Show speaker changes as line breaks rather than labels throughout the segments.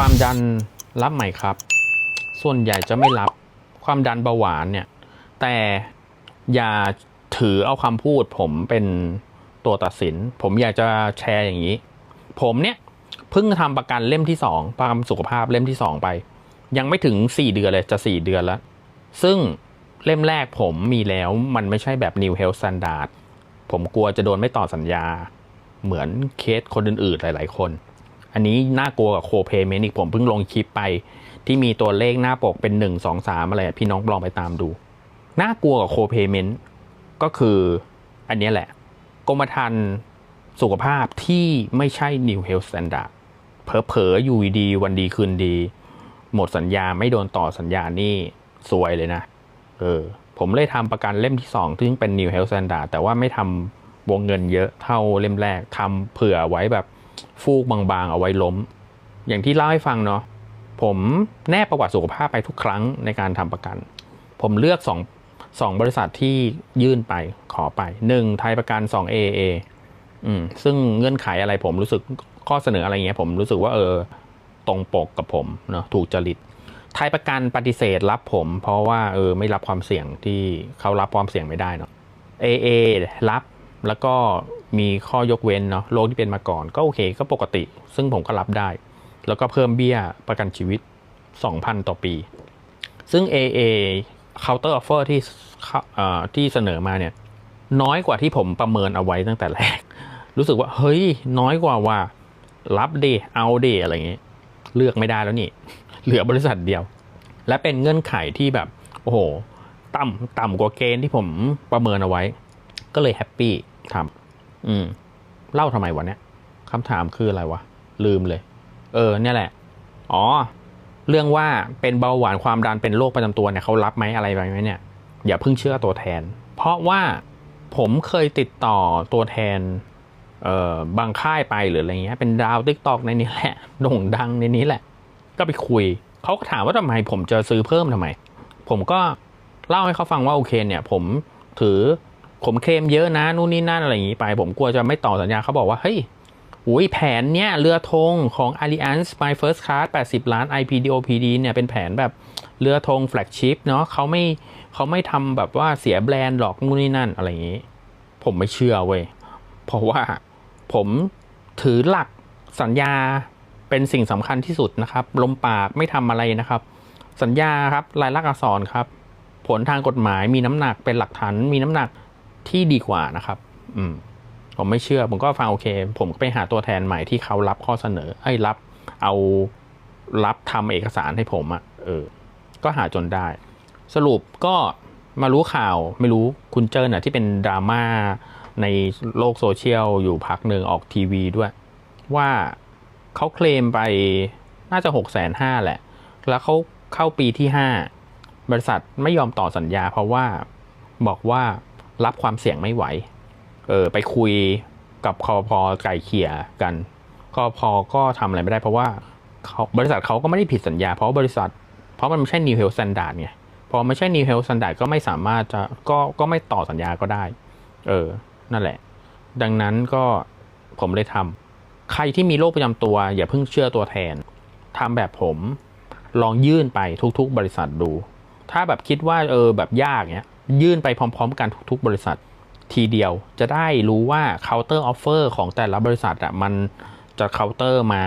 ความดันรับไหมครับ ส่วนใหญ่จะไม่รับความดันเบาหวานเนี่ย แต่อย่าถือเอาคำพูดผมเป็นตัวตัดสิน ผมอยากจะแชร์อย่างนี้ ผมเนี่ยเพิ่งทำประกันเล่มที่สองประกันสุขภาพเล่มที่สองไป ยังไม่ถึง4เดือนเลยจะ4เดือนแล้ว ซึ่งเล่มแรกผมมีแล้วมันไม่ใช่แบบ New Health Standard ผมกลัวจะโดนไม่ต่อสัญญา เหมือนเคสคนอื่นๆหลาย ๆ คน อันนี้น่ากลัวกับโคเพเมนอีกผมเพิ่งลงคลิปไป ที่มีตัวเลขหน้าปกเป็น 1 2 3 อะไรอะพี่น้องลองไปตามดู น่ากลัวกับโคเพเมนก็คืออันนี้แหละ กรมธรรม์สุขภาพที่ไม่ใช่ New Health Standard เผลอๆอยู่ดีวันดีคืนดี หมดสัญญาไม่โดนต่อสัญญานี่ซวยเลยนะ เออ ผมเลยทำประกันเล่มที่สองซึ่งเป็น New Health Standard แต่ว่าไม่ทำวงเงินเยอะเท่าเล่มแรกทำเผื่อไว้แบบ ฟูกบางๆ เอาไว้ล้ม อย่างที่เล่าให้ฟังเนาะผมแนบประวัติสุขภาพไปทุกครั้งในการทำประกัน ผมเลือกสองสองบริษัทที่ยื่นไปขอไปหนึ่งไทยประกันสอง AA อืมซึ่งเงื่อนไขอะไรผมรู้สึกข้อเสนออะไรเงี้ยผมรู้สึกว่าเออตรงปกกับผมเนาะถูกจริตไทยประกันปฏิเสธรับผม เพราะว่าเออไม่รับความเสี่ยงที่เขารับความเสี่ยงไม่ได้เนาะ AA รับ แล้วก็มีข้อยกเว้นเนาะโรคที่เป็นมาก่อน ก็โอเคก็ปกติ ซึ่งผมก็รับได้ แล้วก็เพิ่มเบี้ยประกันชีวิต 2,000 ต่อปี ซึ่ง AA counter offer ที่เข้าเอ่อที่เสนอมาเนี่ยน้อยกว่าที่ผมประเมินเอาไว้ตั้งแต่แรก รู้สึกว่า เฮ้ย น้อยกว่าว่า รับเดเอาเดอะไรอย่างเงี้ยเลือกไม่ได้แล้วนี่ เหลือบริษัทเดียว และเป็นเงื่อนไขที่แบบ โอ้โห ต่ำต่ำกว่าเกณฑ์ที่ผมประเมินเอาไว้ ก็เลยแฮปปี้ ทำอืม เล่าทำไมวะเนี่ยคำถามคืออะไรวะ ลืมเลย เออ เนี่ยแหละ อ๋อ เรื่องว่าเป็นเบาหวานความดันเป็นโรคประจำตัวเนี่ยเขารับไหมอะไรไหมเนี่ย อย่าเพิ่งเชื่อตัวแทน เพราะว่าผมเคยติดต่อตัวแทน เอ่อบางค่ายไปหรืออะไรเงี้ย เป็นดาวติ๊กตอกในนี้แหละโด่งดังในนี้แหละ ก็ไปคุยเขาก็ถามว่าทำไม ผมจะซื้อเพิ่มทำไม ผมก็เล่าให้เขาฟังว่าโอเคเนี่ย ผมถือ ผมเคลมเยอะนะนู่นนี่นั่นอะไรอย่างนี้ไป ผมกลัวจะไม่ต่อสัญญาเขาบอกว่าเฮ้ยอุ้ยแผนเนี้ยเรือธงของ Allianz by First Class 80 ล้าน IPDOPD เนี่ยเป็นแผนแบบเรือธงแฟลกชิพเนาะเขาไม่เขาไม่ทำแบบว่าเสียแบรนด์หรอกนู่นนี่นั่นอะไรอย่างนี้ ผมไม่เชื่อเว้ย เพราะว่าผมถือหลักสัญญาเป็นสิ่งสำคัญที่สุดนะครับ ลมปากไม่ทำอะไรนะครับ สัญญาครับลายลักษณ์อักษรครับ ผลทางกฎหมายมีน้ำหนักเป็นหลักฐานมีน้ำหนัก ที่ดีกว่านะครับ อืม ผมไม่เชื่อ ผมก็ฟังโอเค ผมก็ไปหาตัวแทนใหม่ที่เขารับข้อเสนอไอ้รับ เอารับทำเอกสารให้ผมอะ่ะ เออ ก็หาจนได้ สรุปก็มารู้ข่าวไม่รู้คุณเจิ้นอะที่เป็นดราม่าในโลกโซเชียลอยู่พักหนึ่งออกทีวีด้วย ว่าเขาเคลมไปน่าจะหกแสนห้าแหละ แล้วเขาเข้าปีที่ห้าบริษัทไม่ยอมต่อสัญญาเพราะว่าบอกว่า รับความเสี่ยงไม่ไหว เออไปคุยกับคอพอไก่เขี่ยกันคอพอก็ทำอะไรไม่ได้เพราะว่าเขาบริษัทเขาก็ไม่ได้ผิดสัญญา เพราะบริษัท เพราะมันไม่ใช่ New Health Standard ไงพอไม่ใช่ New Health Standard ก็ไม่สามารถจะก็ก็ไม่ต่อสัญญาก็ได้ เออ นั่นแหละ ดังนั้นก็ผมเลยทำใครที่มีโรคประจำตัว อย่าเพิ่งเชื่อตัวแทนทำแบบผมลองยื่นไปทุก ๆ บริษัทดู ถ้าแบบคิดว่าเออแบบยากเนี้ย ยื่นไปพร้อม ๆ กันทุก ๆ บริษัททีเดียวจะได้รู้ว่า counter offer ของแต่ละบริษัทอะมันจะ counter มา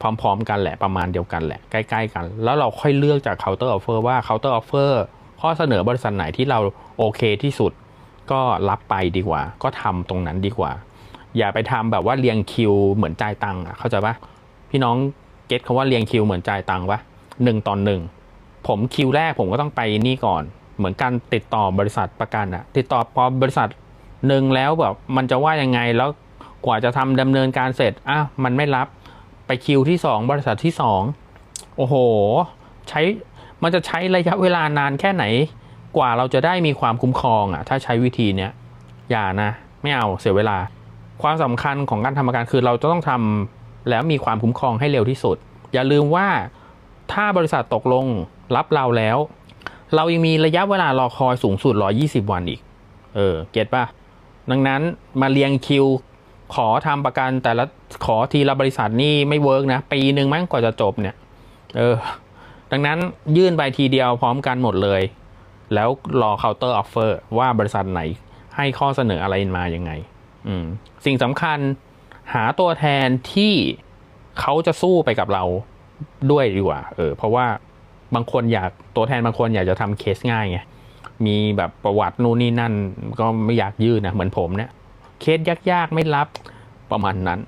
พร้อม ๆ กันแหละประมาณเดียวกันแหละใกล้ ๆ กัน แล้วเราค่อยเลือกจาก counter offer ว่า counter offer ข้อเสนอบริษัทไหนที่เราโอเคที่สุด ก็รับไปดีกว่า ก็ทำตรงนั้นดีกว่า อย่าไปทำแบบว่าเรียงคิวเหมือนจ่ายตังค์อะเข้าใจปะพี่น้องเก็ตคำว่าเรียงคิวเหมือนจ่ายตังค์ปะหนึ่งต่อหนึ่งผมคิวแรกผมก็ต้องไปนี่ก่อน เหมือนการติดต่อบริษัทประกันอะติดต่อพอบริษัทหนึ่งแล้วแบบมันจะว่ายังไงแล้วกว่าจะทำดำเนินการเสร็จอะมันไม่รับไปคิวที่สองบริษัทที่สองโอ้โห ใช้มันจะใช้ระยะเวลานานแค่ไหน กว่าเราจะได้มีความคุ้มครองอะ ถ้าใช้วิธีเนี้ยอย่านะ ไม่เอาเสียเวลา ความสำคัญของการทำประกันคือเราจะต้องทำแล้วมีความคุ้มครองให้เร็วที่สุด อย่าลืมว่าถ้าบริษัทตกลงรับเราแล้ว เรายังมีระยะเวลารอคอยสูงสุด 120 วันอีก เออ เก็ตป่ะ ดังนั้นมาเรียงคิว ขอทำประกันแต่ละขอทีละบริษัทนี่ไม่เวิร์กนะ ปีหนึ่งมั้งกว่าจะจบเนี่ย เออ ดังนั้นยื่นไปทีเดียวพร้อมกันหมดเลย แล้วรอเคาน์เตอร์ออฟเฟอร์ว่าบริษัทไหนให้ข้อเสนออะไรมายังไง อืม สิ่งสำคัญหาตัวแทนที่เขาจะสู้ไปกับเราด้วยดีกว่า เออ เพราะว่า บางคนอยากตัวแทนบางคนอยากจะทำเคสง่ายไงมีแบบประวัตินู่นนี่นั่นก็ไม่อยากยื่นนะเหมือนผมเนี่ยเคสยากๆไม่รับประมาณนั้น